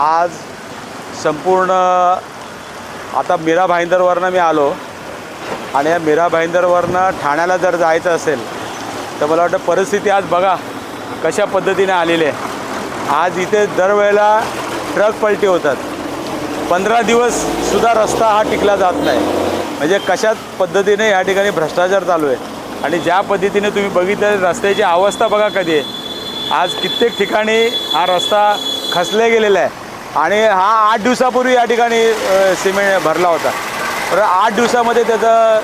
आज संपूर्ण आता मीरा भाईंदरवरनं मी आलो. आणि या मीरा भाईंदरवरनं ठाण्याला जर जायचं असेल तर मला वाटतं परिस्थिती आज बघा कशा पद्धतीने आलेली आहे. आज इथे दरवेळेला ट्रक पलटी होतात. पंधरा दिवससुद्धा रस्ता हा टिकला जात नाही. म्हणजे कशा पद्धतीने या ठिकाणी भ्रष्टाचार चालू आहे? आणि ज्या पद्धतीने तुम्ही बघितलं रस्त्याची अवस्था बघा कधी आहे. आज कित्येक ठिकाणी हा रस्ता खचले गेलेला आहे. आणि हा आठ दिवसापूर्वी या ठिकाणी सिमेंट भरला होता. तर आठ दिवसामध्ये त्याचं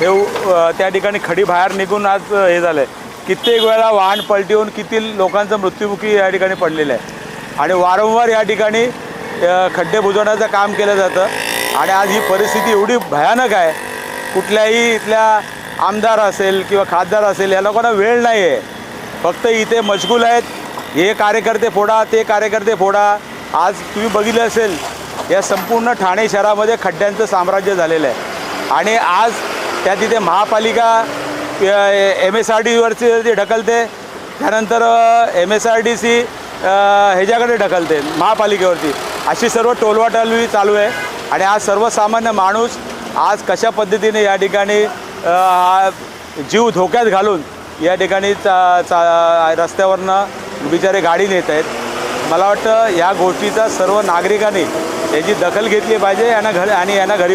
हे त्या ठिकाणी खडी बाहेर निघून आज हे झालं आहे कित्येक वेळा वाहन पलटी किती लोकांचा मृत्युमुखी या ठिकाणी पडलेलं आहे. आणि वारंवार या ठिकाणी खड्डे बुजवण्याचं काम केलं जातं. आणि आज ही परिस्थिती एवढी भयानक आहे. कुठल्याही इथल्या आमदार असेल किंवा खासदार असेल या लोकांना वेळ नाही आहे फक्त इथे मशगूल आहेत. हे कार्यकर्ते फोडा ते कार्यकर्ते फोडा. आज तुम्ही बघितलं असेल या संपूर्ण ठाणे शहरामध्ये खड्ड्यांचं साम्राज्य झालेलं आहे. आणि आज त्या तिथे महापालिका एम एस आर डीवरची जे ढकलते त्यानंतर M S R D C ह्याच्याकडे ढकलते महापालिकेवरती. अशी सर्व टोलवाटोलवी चालू आहे. आणि आज सर्वसामान्य माणूस आज कशा पद्धतीने या ठिकाणी जीव धोक्यात घालून या ठिकाणी चा चा रस्त्यावरनं बिचारे गाडी नेत आहेत. मला वाटतं या गोष्टीचा सर्व नागरिकांनी याची दखल घेतली पाहिजे यांना घर आणि यांना घरी